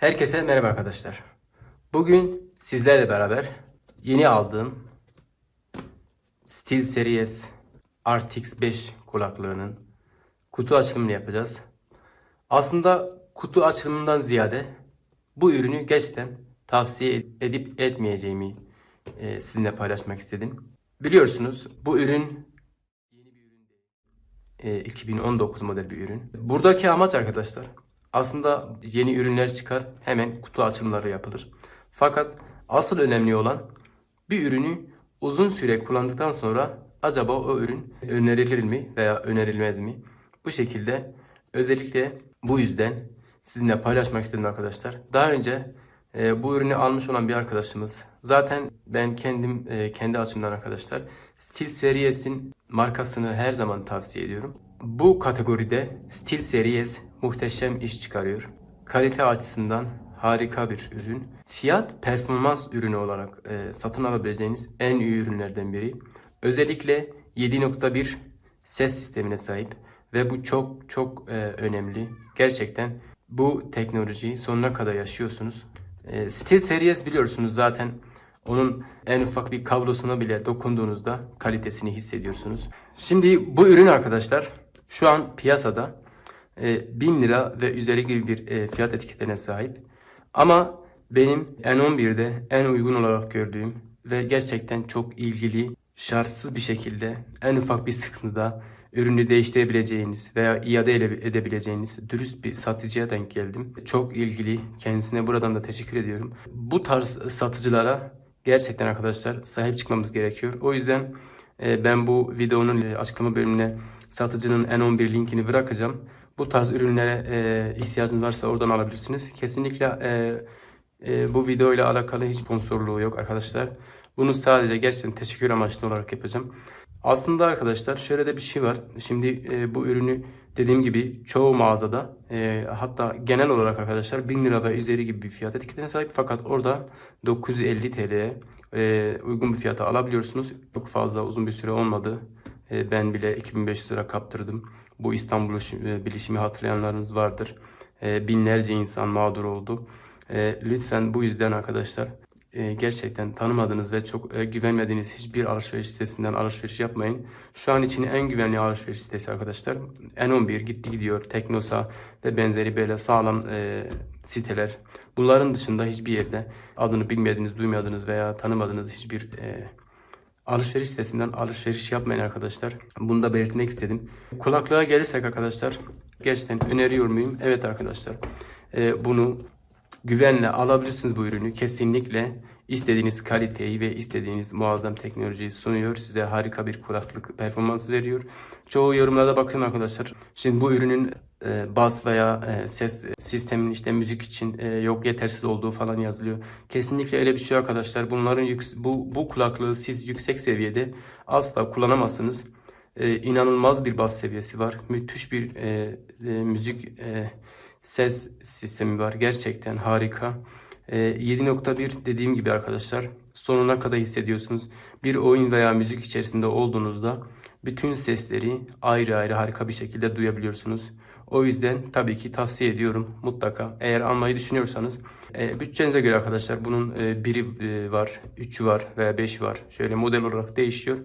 Herkese merhaba arkadaşlar. Bugün sizlerle beraber yeni aldığım SteelSeries RTX 5 kulaklığının kutu açılımını yapacağız. Aslında kutu açılımından ziyade bu ürünü gerçekten tavsiye edip etmeyeceğimi e, sizinle paylaşmak istedim. Biliyorsunuz bu ürün yeni bir ürün değil. E, 2019 model bir ürün. Buradaki amaç arkadaşlar aslında yeni ürünler çıkar hemen kutu açılımları yapılır. Fakat asıl önemli olan bir ürünü uzun süre kullandıktan sonra acaba o ürün önerilir mi veya önerilmez mi? Bu şekilde özellikle bu yüzden sizinle paylaşmak istedim arkadaşlar. Daha önce e, bu ürünü almış olan bir arkadaşımız zaten ben kendim e, kendi açımdan arkadaşlar SteelSeries'in markasını her zaman tavsiye ediyorum. Bu kategoride SteelSeries muhteşem iş çıkarıyor. Kalite açısından harika bir ürün. Fiyat performans ürünü olarak e, satın alabileceğiniz en iyi ürünlerden biri. Özellikle 7.1 ses sistemine sahip ve bu çok çok e, önemli. Gerçekten bu teknolojiyi sonuna kadar yaşıyorsunuz. E, SteelSeries biliyorsunuz zaten onun en ufak bir kablosuna bile dokunduğunuzda kalitesini hissediyorsunuz. Şimdi bu ürün arkadaşlar şu an piyasada e, 1000 lira ve üzeri gibi bir e, fiyat etiketine sahip. Ama benim N11'de en uygun olarak gördüğüm ve gerçekten çok ilgili, şartsız bir şekilde en ufak bir sıkıntıda ürünü değiştirebileceğiniz veya iade edebileceğiniz dürüst bir satıcıya denk geldim. Çok ilgili. Kendisine buradan da teşekkür ediyorum. Bu tarz satıcılara gerçekten arkadaşlar sahip çıkmamız gerekiyor. O yüzden e, ben bu videonun e, açıklama bölümüne satıcının N11 linkini bırakacağım. Bu tarz ürünlere e, ihtiyacınız varsa oradan alabilirsiniz. Kesinlikle e, e, bu video ile alakalı hiç sponsorluğu yok arkadaşlar. Bunu sadece gerçekten teşekkür amaçlı olarak yapacağım. Aslında arkadaşlar şöyle de bir şey var. Şimdi e, bu ürünü dediğim gibi çoğu mağazada e, hatta genel olarak arkadaşlar 1000 lira ve üzeri gibi bir fiyat etiketine sahip. Fakat orada 950 TL'ye e, uygun bir fiyata alabiliyorsunuz. Çok fazla uzun bir süre olmadı. E, ben bile 2500 lira kaptırdım. Bu İstanbul e, bilişimi hatırlayanlarınız vardır. E, binlerce insan mağdur oldu. E, lütfen bu yüzden arkadaşlar gerçekten tanımadığınız ve çok güvenmediğiniz hiçbir alışveriş sitesinden alışveriş yapmayın. Şu an için en güvenli alışveriş sitesi arkadaşlar N11 gitti gidiyor, Teknosa ve benzeri böyle sağlam siteler. Bunların dışında hiçbir yerde adını bilmediğiniz, duymadığınız veya tanımadığınız hiçbir alışveriş sitesinden alışveriş yapmayın arkadaşlar. Bunu da belirtmek istedim. Kulaklığa gelirsek arkadaşlar gerçekten öneriyor muyum? Evet arkadaşlar. E, bunu güvenle alabilirsiniz bu ürünü. Kesinlikle istediğiniz kaliteyi ve istediğiniz muazzam teknolojiyi sunuyor. Size harika bir kulaklık performansı veriyor. Çoğu yorumlarda bakıyorum arkadaşlar. Şimdi bu ürünün e, bas veya e, ses sistemin işte müzik için e, yok yetersiz olduğu falan yazılıyor. Kesinlikle öyle bir şey arkadaşlar. Bunların bu bu kulaklığı siz yüksek seviyede asla kullanamazsınız. E, inanılmaz bir bas seviyesi var. Müthiş bir e, e, müzik e, ses sistemi var. Gerçekten harika. E, 7.1 dediğim gibi arkadaşlar sonuna kadar hissediyorsunuz. Bir oyun veya müzik içerisinde olduğunuzda bütün sesleri ayrı ayrı harika bir şekilde duyabiliyorsunuz. O yüzden tabii ki tavsiye ediyorum mutlaka. Eğer almayı düşünüyorsanız e, bütçenize göre arkadaşlar bunun e, biri e, var, üçü var veya beşi var. Şöyle model olarak değişiyor.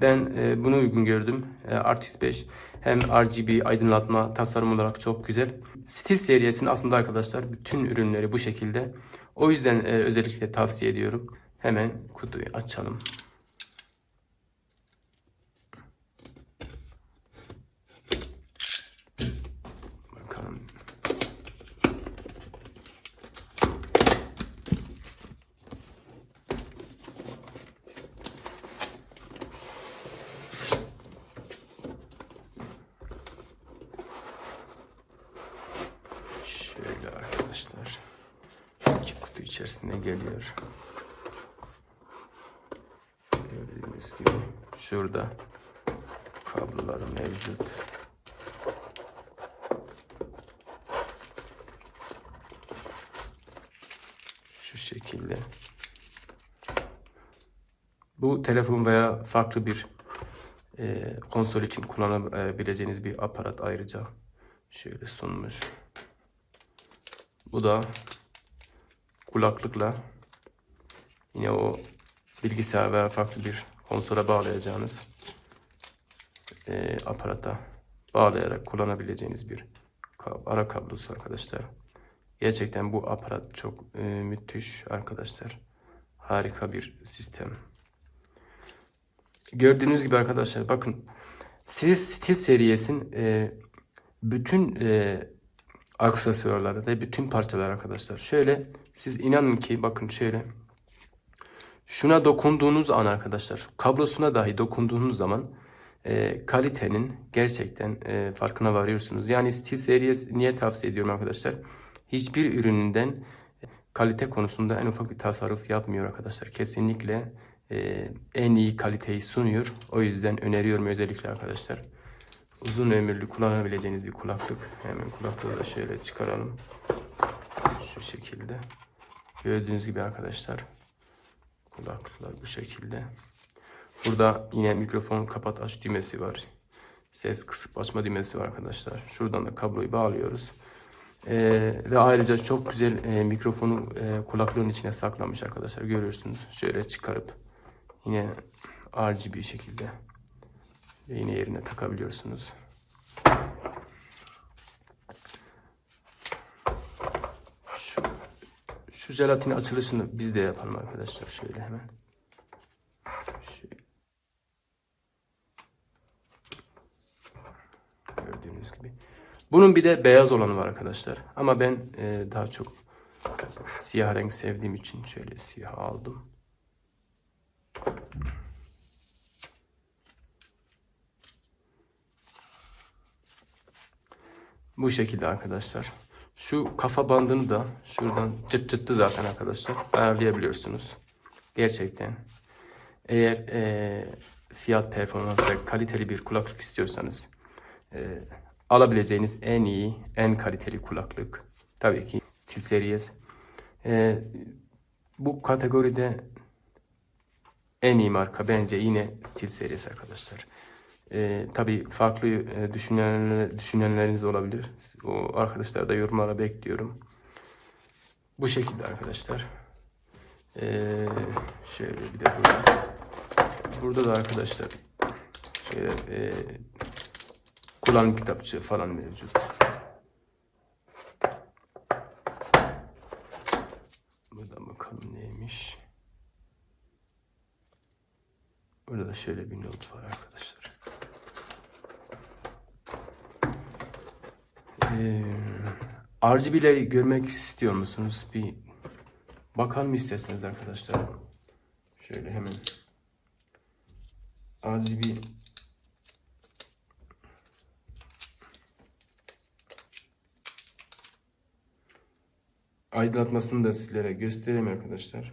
Ben bunu uygun gördüm. RTX 5 hem RGB aydınlatma tasarım olarak çok güzel. Stil serisinin aslında arkadaşlar bütün ürünleri bu şekilde. O yüzden e, özellikle tavsiye ediyorum. Hemen kutuyu açalım. Bakalım. Şöyle arkadaşlar. İki kutu içerisinde geliyor. Gördüğünüz gibi şurada kabloları mevcut. Şu şekilde. Bu telefon veya farklı bir e, konsol için kullanabileceğiniz bir aparat ayrıca şöyle sunmuş. Bu da kulaklıkla yine o bilgisayar veya farklı bir konsola bağlayacağınız e, aparata bağlayarak kullanabileceğiniz bir ara kablosu arkadaşlar. Gerçekten bu aparat çok e, müthiş arkadaşlar. Harika bir sistem. Gördüğünüz gibi arkadaşlar bakın siz Stil seriyesin e, bütün e, aksesuarları ve bütün parçalar arkadaşlar. Şöyle siz inanın ki bakın şöyle şuna dokunduğunuz an arkadaşlar kablosuna dahi dokunduğunuz zaman e, kalitenin gerçekten e, farkına varıyorsunuz. Yani Stil serisi niye tavsiye ediyorum arkadaşlar? Hiçbir ürününden kalite konusunda en ufak bir tasarruf yapmıyor arkadaşlar. Kesinlikle e, en iyi kaliteyi sunuyor. O yüzden öneriyorum özellikle arkadaşlar. Uzun ömürlü kullanabileceğiniz bir kulaklık. Hemen kulaklığı da şöyle çıkaralım. Şu şekilde. Gördüğünüz gibi arkadaşlar. Kulaklıklar bu şekilde. Burada yine mikrofon kapat aç düğmesi var. Ses kısıp açma düğmesi var arkadaşlar. Şuradan da kabloyu bağlıyoruz. Ee, ve ayrıca çok güzel e, mikrofonu e, kulaklığın içine saklamış arkadaşlar. Görüyorsunuz. Şöyle çıkarıp yine RGB şekilde ve yine yerine takabiliyorsunuz. Şu jelatin açılışını biz de yapalım arkadaşlar. Şöyle hemen. Şöyle. Gördüğünüz gibi. Bunun bir de beyaz olanı var arkadaşlar. Ama ben e, daha çok siyah renk sevdiğim için şöyle siyah aldım. Bu şekilde arkadaşlar. Şu kafa bandını da şuradan çıt çıttı zaten arkadaşlar. Ayarlayabiliyorsunuz. Gerçekten. Eğer e, fiyat performans ve kaliteli bir kulaklık istiyorsanız e, alabileceğiniz en iyi, en kaliteli kulaklık. Tabii ki Stil Series. E, bu kategoride en iyi marka bence yine Stil Series arkadaşlar. E, tabii farklı e, düşünenler, düşünenleriniz olabilir. O arkadaşlar da yorumlara bekliyorum. Bu şekilde arkadaşlar. E, şöyle bir de burada. Burada da arkadaşlar şöyle e, kullanım kitapçığı falan mevcut. Burada bakalım neymiş. Burada da şöyle bir not var arkadaşlar. Ee, RGB'leri görmek istiyor musunuz? Bir bakalım isterseniz arkadaşlar. Şöyle hemen RGB aydınlatmasını da sizlere göstereyim arkadaşlar.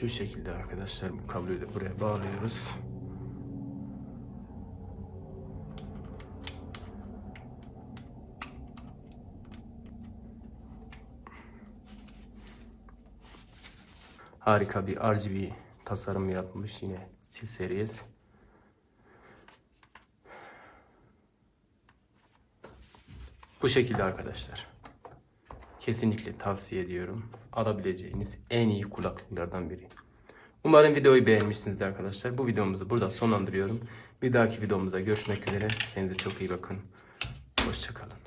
Şu şekilde arkadaşlar bu kabloyu da buraya bağlıyoruz. Harika bir RGB tasarım yapmış yine Stil Series. Bu şekilde arkadaşlar. Kesinlikle tavsiye ediyorum. Alabileceğiniz en iyi kulaklıklardan biri. Umarım videoyu beğenmişsinizdir arkadaşlar. Bu videomuzu burada sonlandırıyorum. Bir dahaki videomuzda görüşmek üzere. Kendinize çok iyi bakın. Hoşçakalın.